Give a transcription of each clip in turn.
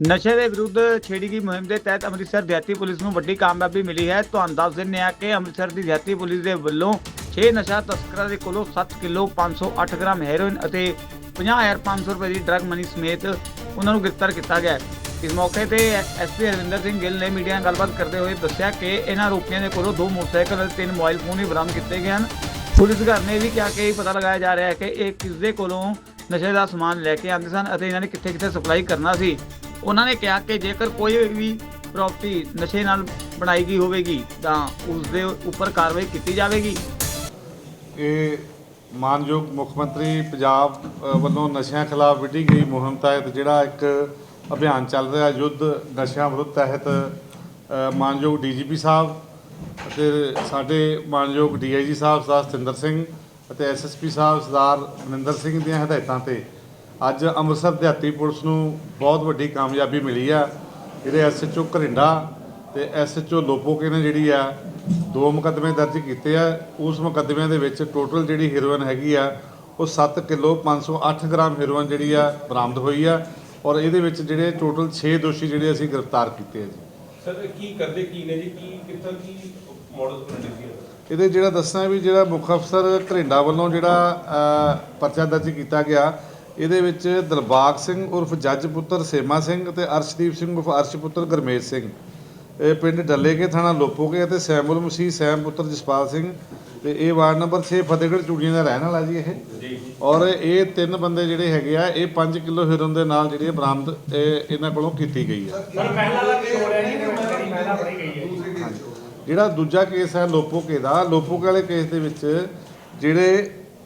ਨਸ਼ੇ ਦੇ ਵਿਰੁੱਧ ਛੇੜੀ ਗਈ ਮੁਹਿੰਮ ਦੇ ਤਹਿਤ ਅੰਮ੍ਰਿਤਸਰ ਦਿਹਾਤੀ ਪੁਲਿਸ ਨੂੰ ਵੱਡੀ ਕਾਮਯਾਬੀ ਮਿਲੀ ਹੈ। ਤੁਹਾਨੂੰ ਦੱਸ ਦਿੰਦੇ ਹਾਂ ਕਿ ਅੰਮ੍ਰਿਤਸਰ ਦੀ ਦਿਹਾਤੀ ਪੁਲਿਸ ਦੇ ਵੱਲੋਂ 6 ਨਸ਼ਾ ਤਸਕਰਾਂ ਦੇ ਕੋਲੋਂ 7 ਕਿਲੋ 508 ਗ੍ਰਾਮ ਹੈਰੋਇਨ ਅਤੇ 50500 ਰੁਪਏ ਦੀ ਡਰੱਗ ਮਨੀ ਸਮੇਤ ਉਹਨਾਂ ਨੂੰ ਗ੍ਰਿਫਤਾਰ ਕੀਤਾ ਗਿਆ ਇਸ ਮੌਕੇ ਤੇ ਐਸਪੀ ਹਰਵਿੰਦਰ ਸਿੰਘ ਗਿੱਲ ਨੇ ਮੀਡੀਆ ਨਾਲ ਗੱਲਬਾਤ ਕਰਦੇ ਹੋਏ ਦੱਸਿਆ ਕਿ ਇਹਨਾਂ ਆਰੋਪੀਆਂ ਦੇ ਕੋਲੋਂ ਦੋ ਮੋਟਰਸਾਈਕਲ ਅਤੇ ਤਿੰਨ ਮੋਬਾਈਲ ਫੋਨ ਵੀ ਬਰਾਮਦ ਕੀਤੇ ਗਏ ਹਨ। ਪੁਲਿਸ ਘਰ ਨੇ ਵੀ ਕਿਹਾ ਕਿ ਇਹ ਪਤਾ ਲਗਾਇਆ ਜਾ ਰਿਹਾ ਹੈ ਕਿ ਇਹ ਕਿਸ ਦੇ ਕੋਲੋਂ ਨਸ਼ੇ ਦਾ ਸਮਾਨ ਲੈ ਕੇ ਆਉਂਦੇ ਸਨ ਅਤੇ ਇਹਨਾਂ ਨੇ ਕਿੱਥੇ-ਕਿੱਥੇ ਸਪਲਾਈ ਕਰਨਾ ਸੀ। ਉਹਨਾਂ ਨੇ ਕਿਹਾ ਕਿ ਜੇਕਰ ਕੋਈ ਵੀ ਪ੍ਰਾਪਰਟੀ ਨਸ਼ੇ ਨਾਲ ਬਣਾਈ ਗਈ ਹੋਵੇਗੀ ਤਾਂ ਉਸ ਦੇ ਉੱਪਰ ਕਾਰਵਾਈ ਕੀਤੀ ਜਾਵੇਗੀ। ਇਹ ਮਾਨਯੋਗ ਮੁੱਖ ਮੰਤਰੀ ਪੰਜਾਬ ਵੱਲੋਂ ਨਸ਼ਿਆਂ ਖਿਲਾਫ ਵਿੱਢੀ ਗਈ ਮੁਹਿੰਮ ਤਹਿਤ ਜਿਹੜਾ ਇੱਕ ਅਭਿਆਨ ਚੱਲ ਰਿਹਾ ਯੁੱਧ ਨਸ਼ਿਆਂ ਵਿਰੁੱਧ ਤਹਿਤ ਅ, ਮਾਨਯੋਗ ਡੀਜੀਪੀ ਸਾਹਿਬ ਅਤੇ ਸਾਡੇ ਮਾਨਯੋਗ ਡੀਆਈਜੀ ਸਾਹਿਬ ਸਰਦਾਰ ਸਤਿੰਦਰ ਸਿੰਘ ਅਤੇ ਐਸਐਸਪੀ ਸਾਹਿਬ ਸਰਦਾਰ ਮਨਿੰਦਰ ਸਿੰਘ ਦੀਆਂ ਹਦਾਇਤਾਂ ਤੇ ਅੱਜ ਅੰਮ੍ਰਿਤਸਰ ਦਿਹਾਤੀ ਪੁਲਿਸ ਨੂੰ ਬਹੁਤ ਵੱਡੀ ਕਾਮਯਾਬੀ ਮਿਲੀ ਆ। ਜਿਹੜੇ ਐਸਐਚਓ ਘਰਿੰਡਾ ਤੇ ਐਸਐਚਓ ਲੋਪੋਕੇ ਨੇ ਜਿਹੜੀ ਆ ਦੋ ਮੁਕੱਦਮੇ ਦਰਜ ਕੀਤੇ ਆ। ਉਸ ਮੁਕੱਦਮਿਆਂ ਦੇ ਵਿੱਚ ਟੋਟਲ ਜਿਹੜੀ ਹੈਰੋਇਨ ਹੈਗੀ ਆ ਉਹ 7 ਕਿਲੋ 508 ਗ੍ਰਾਮ ਹੈਰੋਇਨ ਜਿਹੜੀ ਆ ਬਰਾਮਦ ਹੋਈ ਆ ਔਰ ਇਹਦੇ ਵਿੱਚ ਜਿਹੜੇ ਟੋਟਲ 6 ਦੋਸ਼ੀ ਜਿਹੜੇ ਅਸੀਂ ਗ੍ਰਿਫਤਾਰ ਕੀਤੇ ਆ ਜੀ। ਸਰ ਕੀ ਕਰਦੇ ਕੀ ਨੇ ਜੀ? ਕੀ ਕਿੱਥੋਂ ਕੀ ਮਾਡਲ ਬਣਾਉਂਦੇ ਸੀ? ਇਹਦੇ ਜਿਹੜਾ ਦੱਸਣਾ ਵੀ ਜਿਹੜਾ ਮੁੱਖ ਅਫਸਰ ਘਰਿੰਡਾ ਵੱਲੋਂ ਜਿਹੜਾ ਪਰਚਾ ਦਰਜ ਕੀਤਾ ਗਿਆ ਇਹਦੇ ਵਿੱਚ ਦਿਲਬਾਗ ਸਿੰਘ ਉਰਫ ਜੱਜ ਪੁੱਤਰ ਸੇਮਾ ਸਿੰਘ ਤੇ ਅਰਸ਼ਦੀਪ ਸਿੰਘ ਉਰਫ ਅਰਸ਼ ਪੁੱਤਰ ਗਰਮੇਜ ਸਿੰਘ। ਇਹ ਪਿੰਡ ਡੱਲੇਕੇ ਥਾਣਾ ਲੋਪੋਕੇ ਅਤੇ ਸੈਮੁਲ ਮਸੀਹ ਸੈਮ ਪੁੱਤਰ ਜਸਪਾਲ ਸਿੰਘ। ਤੇ ਇਹ ਵਾਰਡ ਨੰਬਰ 6 ਫਤਿਹਗੜ੍ਹ ਚੂੜੀਆਂ ਦਾ ਰਹਿਣ ਵਾਲਾ ਜੀ ਇਹ। ਜੀ। ਔਰ ਇਹ ਤਿੰਨ ਬੰਦੇ ਜਿਹੜੇ ਹੈਗੇ ਆ ਇਹ 5 ਕਿਲੋ ਹੀਰੋਇਨ ਦੇ ਨਾਲ ਜਿਹੜੀ ਬਰਾਮਦ ਇਹ ਇਹਨਾਂ ਕੋਲੋਂ ਕੀਤੀ ਗਈ ਹੈ ਪਰ ਪਹਿਲਾਂ ਦਾ ਕੀ ਹੋ ਰਿਹਾ ਜੀ ਮਹਿਲਾ ਫੜੀ ਗਈ ਹੈ ਜਿਹੜਾ ਦੂਜਾ ਕੇਸ ਹੈ ਲੋਪੋਕੇ ਦਾ ਲੋਪੋਕੇ ਵਾਲੇ ਕੇਸ ਦੇ ਵਿੱਚ ਜਿਹੜੇ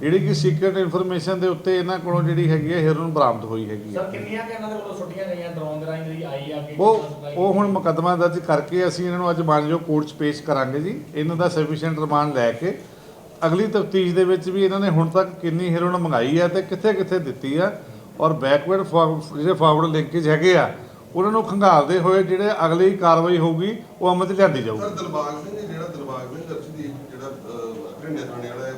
ਜਿਹੜੀ ਕਿ ਸੀਕ੍ਰੀਟ ਇਨਫੋਰਮੇਸ਼ਨ ਦੇ ਉੱਤੇ ਇਹਨਾਂ ਕੋਲੋਂ ਜਿਹੜੀ ਹੈਗੀ ਹੈ ਹੀਰੋਇਨ ਬਰਾਮਦ ਹੋਈ ਹੈਗੀ ਹੈ ਸਰ ਕਿੰਨੀਆਂ ਕਿ ਇਹਨਾਂ ਦੇ ਵੱਲੋਂ ਛੁੱਟੀਆਂ ਗਈਆਂ? ਡਰੋਨ ਦੇ ਰਾਹੀਂ ਜਿਹੜੀ ਆਈ ਆ ਕਿ ਉਹ ਉਹ ਹੁਣ ਮੁਕੱਦਮਾ ਦਰਜ ਕਰਕੇ ਅਸੀਂ ਇਹਨਾਂ ਨੂੰ ਅੱਜ ਮਾਨਯੋਗ ਕੋਰਟ 'ਚ ਪੇਸ਼ ਕਰਾਂਗੇ ਜੀ। ਇਹਨਾਂ ਦਾ ਸਫੀਸ਼ੀਐਂਟ ਰਿਮਾਂਡ ਲੈ ਕੇ। ਅਗਲੀ ਤਫਤੀਸ਼ ਦੇ ਵਿੱਚ ਵੀ ਇਹਨਾਂ ਨੇ ਹੁਣ ਤੱਕ ਕਿੰਨੀ ਹੀਰੋਇਨ ਮੰਗਾਈ ਹੈ ਤੇ ਕਿੱਥੇ ਕਿੱਥੇ ਦਿੱਤੀ ਆ। ਔਰ ਬੈਕਵਰਡ ਜਿਹੜੇ ਫਾਰਵਰਡ ਲਿੰਕੇਜ ਹੈਗੇ ਆ ਉਹਨਾਂ ਨੂੰ ਖੰਗਾਲਦੇ ਹੋਏ ਜਿਹੜੇ ਅਗਲੀ ਕਾਰਵਾਈ ਹੋਊਗੀ ਉਹ ਅਮਲ 'ਚ ਲਿਆਂਦੀ ਜਾਊਗੀ। ਸਰ ਦਿਲਬਾਗ ਸਿੰਘ ਜਿਹੜਾ ਦਿਲਬਾਗ ਸਿੰਘ ਅਰਸ਼ਦੀਪ ਜਿਹੜਾ ਘਰਿੰਡੇ ਥਾਣੇ ਵਾਲਾ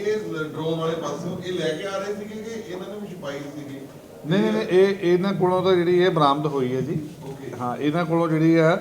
ਇਹ ਡਰੋਨ ਵਾਲੇ ਪਾਸੋਂ ਇਹ ਲੈ ਕੇ ਆ ਰਹੇ ਸੀਗੇ ਕਿ ਇਹਨਾਂ ਨੇ ਵੀ ਛੁਪਾਈ ਸੀਗੀ? ਨਹੀਂ ਨਹੀਂ ਨਹੀਂ, ਇਹ ਇਹਨਾਂ ਕੋਲੋਂ ਤਾਂ ਜਿਹੜੀ ਇਹ ਬਰਾਮਦ ਹੋਈ ਹੈ ਜੀ। ਓਕੇ। ਹਾਂ ਇਹਨਾਂ ਕੋਲੋਂ ਜਿਹੜੀ ਆ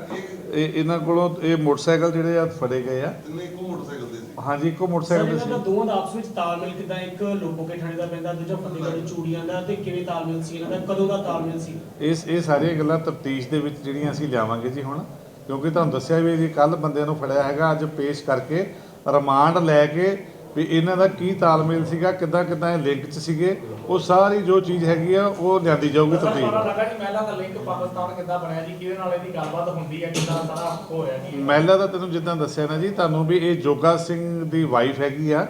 ਇਹ ਇਹਨਾਂ ਕੋਲੋਂ ਇਹ ਮੋਟਰਸਾਈਕਲ ਜਿਹੜੇ ਆ ਫੜੇ ਗਏ ਆ। ਤਿੰਨੇ ਇੱਕੋ ਮੋਟਰਸਾਈਕਲ ਦੇ ਸੀ। ਹਾਂਜੀ ਇੱਕੋ ਸਰ ਮੋਟਰਸਾਈਕਲ ਇਹਨਾਂ ਦਾ ਸੀ। ਦੋਵਾਂ ਦਾ ਆਪਸ ਵਿੱਚ ਤਾਲਮੇਲ ਕਿਦਾਂ? ਇੱਕ ਲੋਕੋਕੇ ਥਾਣੇ ਦਾ ਪੈਂਦਾ ਦੂਜਾ ਫਤਿਹਗੜ੍ਹ ਚੂੜੀਆਂ ਦਾ ਤੇ ਕਿਵੇਂ ਤਾਲਮੇਲ ਸੀ ਇਹਨਾਂ ਦਾ? ਕਦੋਂ ਦਾ ਤਾਲਮੇਲ ਸੀ? ਇਸ ਇਹ ਸਾਰੀਆਂ ਗੱਲਾਂ ਤਫਤੀਸ਼ ਦੇ ਵਿੱਚ ਜਿਹੜੀਆਂ ਅਸੀਂ ਲਿਆਵਾਂਗੇ ਜੀ ਹੁਣ। ਕਿਉਂਕਿ ਤੁਹਾਨੂੰ ਦੱਸਿਆ ਵੀ ਜੀ ਕੱਲ ਬੰਦਿਆਂ ਨੂੰ ਫੜਿਆ ਹੈਗਾ ਅੱਜ ਪੇਸ਼ ਕਰਕੇ ਰਿਮਾਂਡ ਲੈ ਕੇ ਵੀ ਇਹਨਾਂ ਦਾ ਕੀ ਤਾਲਮੇਲ ਸੀਗਾ ਕਿੱਦਾਂ ਕਿੱਦਾਂ ਇਹ ਲਿੰਕ 'ਚ ਸੀਗੇ ਉਹ ਸਾਰੀ ਜੋ ਚੀਜ਼ ਹੈਗੀ ਆ ਉਹ ਲਿਆਂਦੀ ਜਾਊਗੀ ਕਿ ਮਹਿਲਾ ਦਾ ਲਿੰਕ ਪਾਕਿਸਤਾਨ ਕਿੱਦਾਂ ਬਣਿਆ ਜੀ ਕਿਹਦੇ ਨਾਲ ਇਹਦੀ ਗੱਲਬਾਤ ਹੁੰਦੀ ਹੈ ਕਿੱਦਾਂ ਸਾਰਾ ਹੋਇਆ ਜੀ ਮਹਿਲਾ ਦਾ ਤੈਨੂੰ ਜਿੱਦਾਂ ਦੱਸਿਆ ਨਾ ਜੀ ਤੁਹਾਨੂੰ ਵੀ ਇਹ ਜੋਗਾ ਸਿੰਘ ਦੀ ਵਾਈਫ ਹੈਗੀ ਆ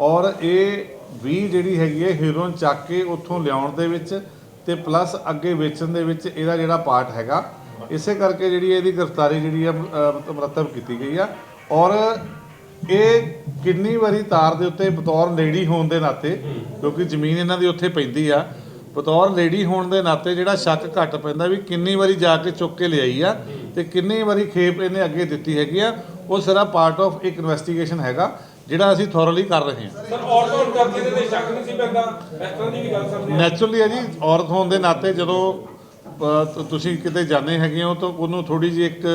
ਔਰ ਇਹ ਵੀ ਜਿਹੜੀ ਹੈਗੀ ਹੈ ਹੀਰੋਇਨ ਚੱਕ ਕੇ ਉੱਥੋਂ ਲਿਆਉਣ ਦੇ ਵਿੱਚ ਤੇ ਪਲੱਸ ਅੱਗੇ ਵੇਚਣ ਦੇ ਵਿੱਚ ਇਹਦਾ ਜਿਹੜਾ ਪਾਰਟ ਹੈਗਾ ਇਸੇ ਕਰਕੇ ਜਿਹੜੀ ਇਹਦੀ ਗ੍ਰਿਫਤਾਰੀ ਜਿਹੜੀ ਆ ਮੁਰੱਤਬ ਕੀਤੀ ਗਈ ਆ ਔਰ ਇਹ ਕਿੰਨੀ ਵਾਰੀ ਤਾਰ ਦੇ ਉੱਤੇ ਬਤੌਰ ਲੇਡੀ ਹੋਣ ਦੇ ਨਾਤੇ ਕਿਉਂਕਿ ਜ਼ਮੀਨ ਇਹਨਾਂ ਦੀ ਉੱਥੇ ਪੈਂਦੀ ਆ ਬਤੌਰ ਲੇਡੀ ਹੋਣ ਦੇ ਨਾਤੇ ਜਿਹੜਾ ਸ਼ੱਕ ਘੱਟ ਪੈਂਦਾ ਵੀ ਕਿੰਨੀ ਵਾਰੀ ਜਾ ਕੇ ਚੁੱਕ ਕੇ ਲਿਆਈ ਆ ਤੇ ਕਿੰਨੀ ਵਾਰੀ ਖੇਪ ਇਹਨੇ ਅੱਗੇ ਦਿੱਤੀ ਹੈਗੀ ਆ ਉਹ ਸਾਰਾ ਪਾਰਟ ਆਫ ਇੱਕ ਇਨਵੈਸਟੀਗੇਸ਼ਨ ਹੈਗਾ ਜਿਹੜਾ ਅਸੀਂ ਥੋਰਲੀ ਕਰ ਰਹੇ ਹਾਂ। ਸਰ ਔਰਤਾਂ ਨੂੰ ਕਰਕੇ ਤੇ ਸ਼ੱਕ ਨਹੀਂ ਸੀ ਪੈਂਦਾ? ਇਸ ਤਰ੍ਹਾਂ ਦੀ ਵੀ ਗੱਲ ਆਈ। ਨੈਚੁਰਲੀ ਹੈ ਜੀ ਔਰਤ ਹੋਣ ਦੇ ਨਾਤੇ ਜਦੋਂ ਤੁਸੀਂ ਕਿਤੇ ਜਾਂਦੇ ਹੈਗੇ ਹੋ ਤਾਂ ਉਹਨੂੰ ਥੋੜੀ ਜਿਹੀ ਇੱਕ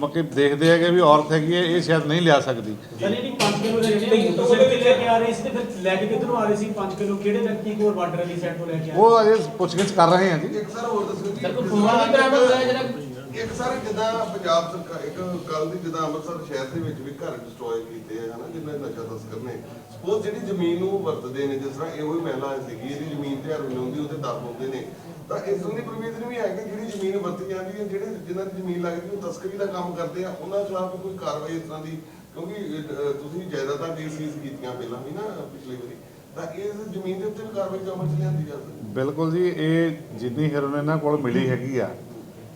ਮੱਕੇ ਦੇਖਦੇ ਹੈਗੇ ਵੀ ਔਰਤ ਹੈਗੀ ਹੈ ਇਹ ਸ਼ਾਇਦ ਨਹੀਂ ਲਿਆ ਸਕਦੀ। ਸਰ ਇਹਦੀ 5 ਕਿਲੋ ਦੇ ਲੈ ਕੇ ਆ ਰਹੇ ਸੀ ਤੇ ਫਿਰ ਲੈ ਕੇ ਕਿੱਧਰੋਂ ਆ ਰਹੇ ਸੀ? 5 ਕਿਲੋ ਕਿਹੜੇ ਵਿਅਕਤੀ ਕੋਲ ਬਾਰਡਰ ਵਾਲੀ ਸਾਈਡ ਤੋਂ ਲੈ ਕੇ ਆ ਰਹੇ ਉਹ ਅਜੇ ਪੁੱਛਗਿੱਛ ਕਰ ਰਹੇ ਹਾਂ ਜੀ। ਇੱਕ ਸਰ ਹੋਰ ਦੱਸੋ ਜੀ ਸਰ ਕੋਈ ਫੋਨ ਵੀ ਬਰਾਮਦ ਹੋਇਆ ਜਿਹੜਾ? ਇੱਕ ਸਰ ਜਿੱਦਾਂ ਪੰਜਾਬ ਸਰਕਾਰ ਇੱਕ ਕੱਲ ਦੀ ਜਿੱਦਾਂ ਅੰਮ੍ਰਿਤਸਰ ਸ਼ਹਿਰ ਦੇ ਵਿੱਚ ਵੀ ਘਰ ਡਿਸਟਰੋਏ ਕੀਤੇ ਆ ਹਨਾ ਜਿੰਨਾ ਨਸ਼ਾ ਤਸਕਰ ਨੇ। ਸਪੋਜ਼ ਜਿਹੜੀ ਜ਼ਮੀਨ ਨੂੰ ਵਰਤਦੇ ਨੇ ਜਿਸ ਤਰ੍ਹਾਂ ਇਹੋ ਹੀ ਮਹਿਲਾ ਸੀਗੀ ਇਹਦੀ ਜ਼ਮੀਨ ਤੇ ਹਰ ਹੁੰਦੀ ਉਹਦੇ ਦਰ ਹੁੰਦੇ ਨੇ। ਤਾਂ ਇਸ ਦੀ ਪ੍ਰੋਵੀਜ਼ਨ ਵੀ ਹੈ ਕਿ ਜਿਹੜੀ ਜ਼ਮੀਨ ਵਰਤੀ ਹੈ ਜਿਹੜੇ ਜਿਨ੍ਹਾਂ ਦੀ ਜ਼ਮੀਨ ਲੱਗਦੀ ਉਹ ਤਸਕਰੀ ਦਾ ਕੰਮ ਕਰਦੇ ਆ ਉਹਨਾਂ ਖਿਲਾਫ ਕੋਈ ਕਾਰਵਾਈ ਇਸ ਤਰ੍ਹਾਂ ਦੀ ਕਿਉਂਕਿ ਤੁਸੀਂ ਜਾਇਦਾਦਾਂ ਦੀ ਸੀਜ਼ ਕੀਤੀਆਂ ਪਹਿਲਾਂ ਵੀ ਨਾ ਪਿਛਲੀ ਵਾਰੀ ਤਾਂ ਇਸ ਜ਼ਮੀਨ ਦੇ ਉੱਤੇ ਵੀ ਕਾਰਵਾਈ ਅਮਲ ਚ ਲਿਆਂਦੀ ਜਾ ਸਕਦੀ। ਬਿਲਕੁਲ ਜੀ ਇਹ ਜਿੰਨੀ ਹੀਰੋਇਨ ਇਹਨਾਂ ਕੋਲ ਮਿਲੀ ਹੈਗੀ ਆ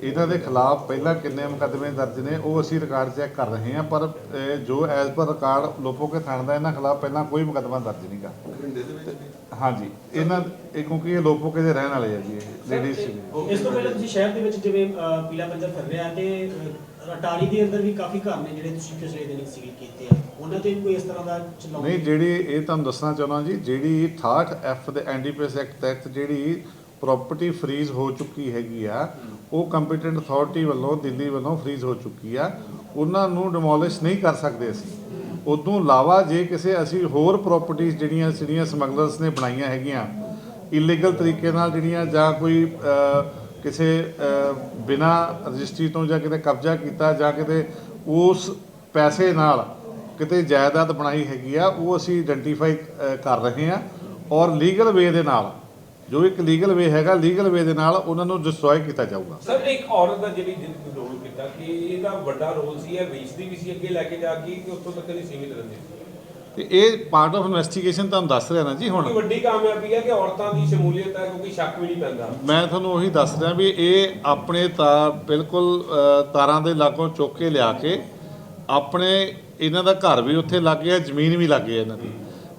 ਇਹਨਾਂ ਦੇ ਖਿਲਾਫ ਪਹਿਲਾਂ ਕਿੰਨੇ ਮੁਕੱਦਮੇ ਦਰਜ ਨੇ ਉਹ ਅਸੀਂ ਰਿਕਾਰਡ ਚੈੱਕ ਕਰ ਰਹੇ ਹਾਂ ਪਰ ਜੋ ਐਜ਼ ਪਰ ਰਿਕਾਰਡ ਲੋਪੋਕੇ ਥਾਣੇ ਦਾ ਇਹਨਾਂ ਖਿਲਾਫ ਪਹਿਲਾਂ ਕੋਈ ਮੁਕੱਦਮਾ ਦਰਜ ਵਿੱਚ ਵੀ। ਹਾਂਜੀ। ਇਹਨਾਂ ਇਹ ਕਿਉਂਕਿ ਇਹ ਲੋਪੋਕੇ ਦੇ ਰਹਿਣ ਵਾਲੇ ਆ ਜੀ ਇਹ ਲੇਡੀਜ਼ ਇਸ ਤੋਂ ਪਹਿਲਾਂ ਤੁਸੀਂ ਸ਼ਹਿਰ ਦੇ ਵਿੱਚ ਜਿਵੇਂ ਪੀਲਾ ਪੰਜਾ ਫਿਰ ਰਿਹਾ ਤੇ ਅਟਾਰੀ ਦੇ ਅੰਦਰ ਵੀ ਕਾਫੀ ਘਰ ਨੇ ਜਿਹੜੇ ਤੁਸੀਂ ਪਿਛਲੇ ਦਿਨ ਸੀਲ ਕੀਤੇ ਆ। ਉਹਨਾਂ ਤੇ ਵੀ ਕੋਈ ਇਸ ਤਰ੍ਹਾਂ ਦਾ ਚਲਾਉਂ ਨਹੀਂ ਜਿਹੜੀ ਇਹ ਤੁਹਾਨੂੰ ਦੱਸਣਾ ਚਾਹੁੰਦਾ ਜੀ ਜਿਹੜੀ 68 ਐਫ ਦੇ ਐਨਡੀਪੀਐਸ ਐਕਟ ਤਹਿਤ ਜਿਹੜੀ ਪ੍ਰਾਪਰਟੀ ਫਰੀਜ਼ ਹੋ ਚੁੱਕੀ ਹੈਗੀ ਆ ਉਹ ਕੰਪੀਟੈਂਟ ਅਥਾਰਟੀ ਵੱਲੋਂ ਦਿੱਲੀ ਵੱਲੋਂ ਫਰੀਜ਼ ਹੋ ਚੁੱਕੀ ਆ। ਉਹਨਾਂ ਨੂੰ ਡਿਮੋਲਿਸ਼ ਨਹੀਂ ਕਰ ਸਕਦੇ ਅਸੀਂ। ਉਦੋਂ ਇਲਾਵਾ ਜੇ ਕਿਸੇ ਅਸੀਂ ਹੋਰ ਪ੍ਰਾਪਰਟੀਆਂ ਜਿਹੜੀਆਂ ਜਿਹੜੀਆਂ ਸਮਗਲਰਸ ਨੇ ਬਣਾਈਆਂ ਹੈਗੀਆਂ ਇਲੀਗਲ ਤਰੀਕੇ ਨਾਲ ਜਿਹੜੀਆਂ ਜਾਂ ਕੋਈ ਕਿਸੇ ਬਿਨਾ ਰਜਿਸਟਰੀ ਤੋਂ ਜਾਂ ਕਿਤੇ ਕਬਜ਼ਾ ਕੀਤਾ ਜਾਂ ਕਿਤੇ ਉਸ ਪੈਸੇ ਨਾਲ ਕਿਤੇ ਜਾਇਦਾਦ ਬਣਾਈ ਹੈਗੀ ਆ, ਉਹ ਅਸੀਂ ਆਇਡੈਂਟੀਫਾਈ ਕਰ ਰਹੇ ਹਾਂ ਔਰ ਲੀਗਲ ਵੇ ਦੇ ਨਾਲ ਜੋ ਇੱਕ ਲੀਗਲ ਵੇ ਹੈਗਾ ਲੀਗਲ ਵੇ ਦੇ ਨਾਲ ਉਹਨਾਂ ਨੂੰ ਡਿਸਟਰੋਏ ਕੀਤਾ ਜਾਊਗਾ। ਸਰ ਇੱਕ ਔਰਤ ਦਾ ਜਿਹੜੀ ਜਿਸ ਰੋਲ ਕੀਤਾ ਕਿ ਇਹਦਾ ਵੱਡਾ ਰੋਲ ਸੀ ਇਹ ਵੇਚਦੀ ਵੀ ਸੀ ਅੱਗੇ ਲੈ ਕੇ ਜਾ ਕੇ ਕਿ ਉੱਥੋਂ ਤੱਕ ਨਹੀਂ ਸੀਮਿਤ ਰਹਿੰਦੀ। ਸੀ ਤੇ ਇਹ ਪਾਰਟ ਆਫ ਇਨਵੈਸਟੀਗੇਸ਼ਨ ਤੁਹਾਨੂੰ ਦੱਸ ਰਿਹਾ ਨਾ ਜੀ ਹੁਣ। ਵੱਡੀ ਕਾਮਯਾਬੀ ਹੈ ਕਿ ਔਰਤਾਂ ਦੀ ਸ਼ਮੂਲੀਅਤ ਹੈ ਕਿਉਂਕਿ ਸ਼ੱਕ ਵੀ ਨਹੀਂ ਪੈਂਦਾ। ਮੈਂ ਤੁਹਾਨੂੰ ਉਹੀ ਦੱਸ ਰਿਹਾ ਵੀ ਇਹ ਆਪਣੇ ਤਾਂ ਬਿਲਕੁਲ ਤਾਰਾਂ ਦੇ ਲਾਗੋਂ ਚੁੱਕ ਕੇ ਲਿਆ ਕੇ ਆਪਣੇ ਇਹਨਾਂ ਦਾ ਘਰ ਵੀ ਉੱਥੇ ਲੱਗ ਗਿਆ ਜ਼ਮੀਨ ਵੀ ਲੱਗ ਗਈ ਇਹਨਾਂ ਦੀ।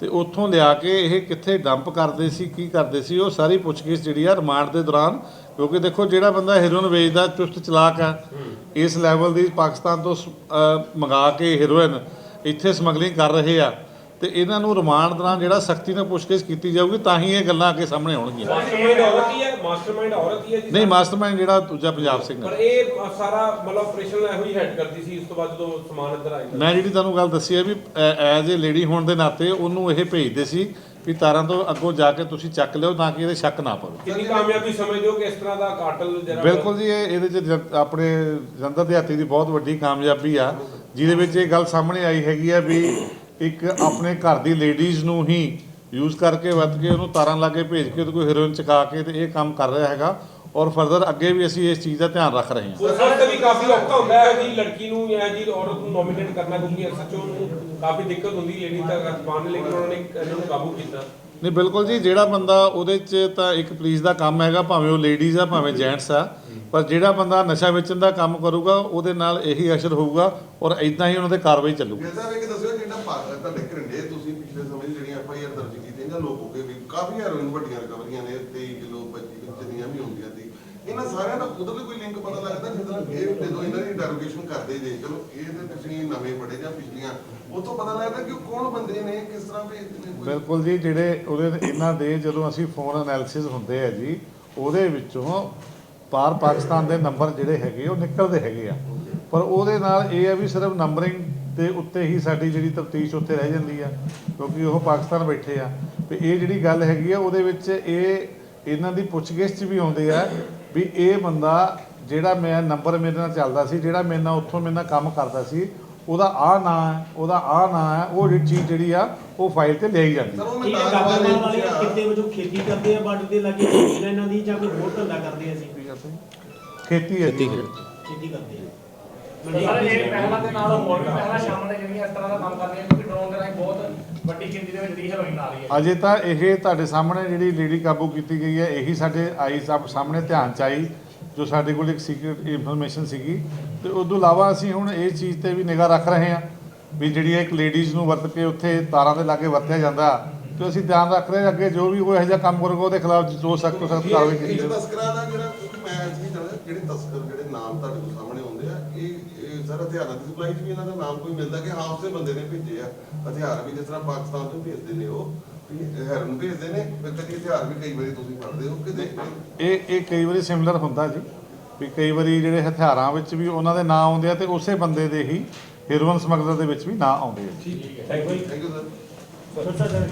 ਤੇ ਉੱਥੋਂ ਲਿਆ ਕੇ ਇਹ ਕਿੱਥੇ ਡੰਪ ਕਰਦੇ ਸੀ ਕੀ ਕਰਦੇ ਸੀ ਉਹ ਸਾਰੀ ਪੁੱਛਗਿੱਛ ਜਿਹੜੀ ਆ ਰਿਮਾਂਡ ਦੇ ਦੌਰਾਨ ਕਿਉਂਕਿ ਦੇਖੋ ਜਿਹੜਾ ਬੰਦਾ ਹੈਰੋਇਨ ਵੇਚਦਾ ਚੁਸਤ ਚਲਾਕ ਆ ਇਸ ਲੈਵਲ ਦੀ ਪਾਕਿਸਤਾਨ ਤੋਂ ਮੰਗਾ ਕੇ ਹੈਰੋਇਨ ਇੱਥੇ ਸਮਗਲਿੰਗ ਕਰ ਰਹੇ ਆ ਤੇ ਇਹਨਾਂ ਨੂੰ ਰਿਮਾਂਡ ਦੌਰਾਨ ਜਿਹੜਾ ਸਖਤੀ ਨਾਲ ਪੁੱਛਗਿੱਛ ਕੀਤੀ ਜਾਊਗੀ ਤਾਂ ਹੀ ਇਹ ਗੱਲਾਂ ਅੱਗੇ ਸਾਹਮਣੇ ਆਉਣਗੀਆਂ। ਮਾਸਟਰਮਾਈਂਡ ਔਰਤ ਹੀ ਹੈ ਜੀ ਨਹੀਂ ਮਾਸਟਰਮਾਈਂਡ ਜਿਹੜਾ ਦੂਜਾ ਪੰਜਾਬ ਸਿੰਘ ਪਰ ਹੈ ਇਹ ਸਾਰਾ ਮਤਲਬ ਆਪਰੇਸ਼ਨ ਇਹੋ ਹੀ ਹੈਡ ਕਰਦੀ ਸੀ ਉਸ ਤੋਂ ਬਾਅਦ ਜਦੋਂ ਸਮਾਨ ਅੰਦਰ ਆਇਆ। ਮੈਂ ਜਿਹੜੀ ਤੁਹਾਨੂੰ ਗੱਲ ਦੱਸੀ ਹੈ ਵੀ ਐਜ਼ ਏ ਲੇਡੀ ਹੋਣ ਦੇ ਨਾਤੇ ਉਹਨੂੰ ਇਹ ਭੇਜਦੇ ਸੀ ਵੀ ਤਾਰਾਂ ਤੋਂ ਅੱਗੋਂ ਜਾ ਕੇ ਤੁਸੀਂ ਚੱਕ ਲਿਓ ਤਾਂ ਕਿ ਇਹਦੇ ਸ਼ੱਕ ਨਾ ਪਵੇ। ਕਿੰਨੀ ਕਾਮਯਾਬੀ ਸਮਝਦੇ ਹੋ ਕਿ ਇਸ ਤਰ੍ਹਾਂ ਦਾ ਕਾਟਲ ਜਿਹੜਾ ਬਿਲਕੁਲ ਜੀ ਇਹ ਇਹਦੇ ਚ ਜਨ- ਆਪਣੇ ਜਨਤਾ ਦਿਹਾਤੀ ਦੀ ਬਹੁਤ ਵੱਡੀ ਕਾਮਯਾਬੀ ਆ ਜਿਹਦੇ ਵਿੱਚ ਇਹ ਗੱਲ ਸਾਹਮਣੇ ਆਈ ਹੈਗੀ ਆ ਵੀ ਇੱਕ ਆਪਣੇ ਘਰ ਦੀ ਲੇਡੀਜ਼ ਨੂੰ ਹੀ ਯੂਜ਼ ਕਰਕੇ ਵਰਤ ਕੇ ਉਹਨੂੰ ਤਾਰਾਂ ਲਾ ਕੇ ਭੇਜ ਕੇ ਉਹਦੇ ਕੋਈ ਹੀਰੋਇਨ ਚਕਾ ਕੇ ਤੇ ਇਹ ਕੰਮ ਕਰ ਰਿਹਾ ਹੈਗਾ ਔਰ ਫਰਦਰ ਅੱਗੇ ਵੀ ਅਸੀਂ ਇਸ ਚੀਜ਼ ਦਾ ਧਿਆਨ ਰੱਖ ਰਹੇ ਹਾਂ। ਵਕਤ ਵੀ ਕਾਫੀ ਔਖਾ ਹੁੰਦਾ ਹੈ ਜੀ ਲੜਕੀ ਨੂੰ ਜਾਂ ਜੀ ਔਰਤ ਨੂੰ ਨੋਮੀਨੇਟ ਕਰਨਾ ਕਿਉਂਕਿ ਸੱਚੋ ਨੂੰ ਕਾਫੀ ਦਿੱਕਤ ਹੁੰਦੀ ਲੇਡੀ ਤੱਕ ਜ਼ਬਾਨ ਲੇਕਿਨ ਉਹਨਾਂ ਨੇ ਇਹਨਾਂ ਨੂੰ ਕਾਬੂ ਕੀਤਾ। ਨਹੀਂ ਬਿਲਕੁਲ ਜੀ ਜਿਹੜਾ ਬੰਦਾ ਉਹਦੇ 'ਚ ਤਾਂ ਇੱਕ ਪੁਲਿਸ ਦਾ ਕੰਮ ਹੈਗਾ ਭਾਵੇਂ ਉਹ ਲੇਡੀਜ਼ ਆ ਭਾਵੇਂ ਜੈਂਟਸ ਆ ਪਰ ਜਿਹੜਾ ਬੰਦਾ ਨਸ਼ਾ ਵੇਚਣ ਦਾ ਕੰਮ ਕਰੂਗਾ ਉਹਦੇ ਨਾਲ ਇਹੀ ਅਸਰ ਹੋਊਗਾ ਔਰ ਇਦਾਂ ਹੀ ਉਹਨਾਂ ਤੇ ਕਾਰਵਾਈ ਚੱਲੂਗੀ। ਦੱਸਿਓ ਜਿਹੜਾ ਘਰਿੰਡੇ ਤੁਸੀਂ ਪਿਛਲੇ ਸਮੇਂ 'ਚ ਜਿਹੜੀਆਂ ਐਫ ਆਈ ਆਰ ਦਰਜ ਕੀਤੀਆਂ ਜਾਂ ਲੋਕ ਹੋ ਕੇ ਵੀ ਕਾਫੀ ਹੈਰੋਇਨ ਵੱਡੀਆਂ ਰਿਕਵਰੀਆਂ ਨੇ 23 ਕਿਲੋ 25 ਜਿੰਨੀਆਂ ਵੀ ਹੁੰਦੀਆਂ ਸੀ ਇਹਨਾਂ ਸਾਰਿਆਂ ਦਾ ਉਧਰਲੇ ਕੋਈ ਲਿੰਕ ਪਤਾ ਲੱਗਦਾ ਜਦੋਂ ਇਹ ਜਦੋਂ ਇਹਨਾਂ ਦੀ ਇੰਟਰੋਗੇਸ਼ਨ ਕਰਦੇ ਜੇ, ਚਲੋ ਇਹ ਤੇ ਤੁਸੀਂ ਨਵੇਂ ਪੜੇ ਜਾਂ ਪਿਛਲੀਆਂ ਉਹ ਤੋਂ ਪਤਾ ਲੱਗਦਾ ਕਿ ਕੌਣ ਬੰਦੇ ਨੇ, ਕਿਸ ਤਰ੍ਹਾਂ ਭੇਜਦੇ ਨੇ ਬਿਲਕੁਲ ਜੀ, ਜਿਹੜੇ ਉਹਦੇ ਇਹਨਾਂ ਦੇ ਜਦੋਂ ਅਸੀਂ ਫੋਨ ਐਨਾਲਿਸਿਸ ਹੁੰਦੇ ਆ ਜੀ, ਉਹਦੇ ਵਿੱਚੋਂ ਪਾਰ ਪਾਕਿਸਤਾਨ ਦੇ ਨੰਬਰ ਜਿਹੜੇ ਹੈਗੇ ਉਹ ਨਿਕਲਦੇ ਹੈਗੇ ਆ। ਪਰ ਉਹਦੇ ਨਾਲ ਇਹ ਆ ਵੀ ਸਿਰਫ ਨੰਬਰਿੰਗ ਦੇ ਉੱਤੇ ਹੀ ਸਾਡੀ ਜਿਹੜੀ ਤਫਤੀਸ਼ ਉੱਤੇ ਰਹਿ ਜਾਂਦੀ ਆ ਕਿਉਂਕਿ ਉਹ ਪਾਕਿਸਤਾਨ ਬੈਠੇ ਆ। ਤੇ ਇਹ ਜਿਹੜੀ ਗੱਲ ਹੈਗੀ ਆ ਉਹਦੇ ਵਿੱਚ ਇਹ ਇਹਨਾਂ ਦੀ ਪੁੱਛਗਿੱਛ 'ਚ ਵੀ ਆਉਂਦੇ ਆ ਵੀ ਇਹ ਬੰਦਾ ਜਿਹੜਾ ਮੈਂ ਨੰਬਰ ਮੇਰੇ ਨਾਲ ਚੱਲਦਾ ਸੀ ਜਿਹੜਾ ਮੇਰੇ ਨਾਲ ਉੱਥੋਂ ਮੇਰੇ ਨਾਲ ਕੰਮ ਕਰਦਾ ਸੀ ਉਹਦਾ ਆ ਨਾਂ ਹੈ ਉਹਦਾ ਆ ਨਾਂ ਹੈ ਉਹ ਜਿਹੜੀ ਚੀਜ਼ ਜਿਹੜੀ ਆ ਉਹ ਫਾਈਲ ਤੇ ਲਿਆਈ ਜਾਂਦੀ ਹੈ ਠੀਕ ਤਾਂ ਵਾਲੇ। ਕਿਤੇ ਵਜੋਂ ਖੇਤੀ ਕਰਦੇ ਆ ਬਾਰਡਰ ਦੇ ਲਾਗੇ ਇਹਨਾਂ ਦੀ ਜਾਂ ਕੋਈ ਹੋਰ ਧੰਦਾ ਕਰਦੇ ਆ ਸੀ ਖੇਤੀ ਹੈ ਜੀ। ਖੇਤੀ ਕਰਦੇ ਆ। ਸਰ ਇਹ ਪਹਿਲਾਂ ਦੇ ਨਾਲ ਹੋਰ ਵੀ ਪਹਿਲਾਂ ਸ਼ਾਮਲ ਨੇ ਜਿਹੜੀਆਂ ਇਸ ਤਰ੍ਹਾਂ ਦਾ ਕੰਮ ਕਰਦੀਆਂ ਕਿਉਂਕਿ ਡਰੋਨ ਦੇ ਰਾਹੀਂ ਬਹੁਤ ਵੱਡੀ ਗਿਣਤੀ ਦੇ ਵਿੱਚ ਜਿਹੜੀ ਹੈਰੋਇਨ ਆ ਰਹੀ ਹੈ। ਅਜੇ ਤਾਂ ਇਹ ਤੁਹਾਡੇ ਸਾਹਮਣੇ ਜਿਹੜੀ ਲੇਡੀ ਕਾਬੂ ਕੀਤੀ ਗਈ ਹੈ ਇਹੀ ਸਾਡੇ ਆਈ ਸਭ ਸਾਹਮਣੇ ਧਿਆਨ ਚ ਆਈ ਜੋ ਸਾਡੇ ਕੋਲ ਇੱਕ ਸੀਕ੍ਰੀਟ ਇਨਫੋਰਮੇਸ਼ਨ ਸੀਗੀ। ਤੇ ਉਸ ਤੋਂ ਇਲਾਵਾ ਅਸੀਂ ਹੁਣ ਇਹ ਚੀਜ਼ ਤੇ ਵੀ ਨਿਗਾਹ ਰੱਖ ਰਹੇ ਹਾਂ ਵੀ ਜਿਹੜੀ ਇੱਕ ਲੇਡੀਜ਼ ਨੂੰ ਵਰਤ ਕੇ ਉੱਥੇ ਤਾਰਾਂ ਦੇ ਲਾਗੇ ਵਰਤਿਆ ਜਾਂਦਾ ਤੇ ਅਸੀਂ ਧਿਆਨ ਰੱਖ ਰਹੇ ਅੱਗੇ ਜੋ ਵੀ ਕੋਈ ਇਹੋ ਜਿਹਾ ਕੰਮ ਕਰੂਗਾ ਉਹਦੇ ਖਿਲਾਫ ਜੋ ਸਖਤ ਤੋਂ ਸਖਤ ਕਾਰਵਾਈ ਕੀਤੀ ਜਾਵੇ। ਤਸਕਰਾਂ ਦਾ ਜਿਹੜਾ ਸਰ ਹਥਿਆਰਾਂ ਦੀ ਸਪਲਾਈ 'ਚ ਵੀ ਇਹਨਾਂ ਦਾ ਨਾਮ ਕੋਈ ਮਿਲਦਾ ਕਿ ਹਾਂ ਉਸੇ ਬੰਦੇ ਨੇ ਭੇਜੇ ਆ। ਹਥਿਆਰ ਵੀ ਜਿਸ ਤਰ੍ਹਾਂ ਪਾਕਿਸਤਾਨ ਤੋਂ ਭੇਜਦੇ ਨੇ ਉਹ ਵੀ ਹੈਰਨ ਭੇਜਦੇ ਨੇ ਫਿਰ ਕਦੀ ਹਥਿਆਰ ਵੀ ਕਈ ਵਾਰੀ ਤੁਸੀਂ ਫੜਦੇ ਹੋ ਕਿ ਨਹੀਂ? ਇਹ ਇਹ ਕਈ ਵਾਰੀ ਸਿਮਿਲਰ ਹੁੰਦਾ ਜੀ ਵੀ ਕਈ ਵਾਰੀ ਜਿਹੜੇ ਹਥਿਆਰਾਂ ਵਿੱਚ ਵੀ ਉਹਨਾਂ ਦੇ ਨਾਂ ਆਉਂਦੇ ਆ ਤੇ ਉਸੇ ਬੰਦੇ ਦੇ ਹੀ ਹੀਰੋਇਨ ਸਮਗਲਰ ਦੇ ਵਿੱਚ ਵੀ ਨਾਂ ਆਉਂਦੇ ਆ ਜੀ। Thank you thank you sir sir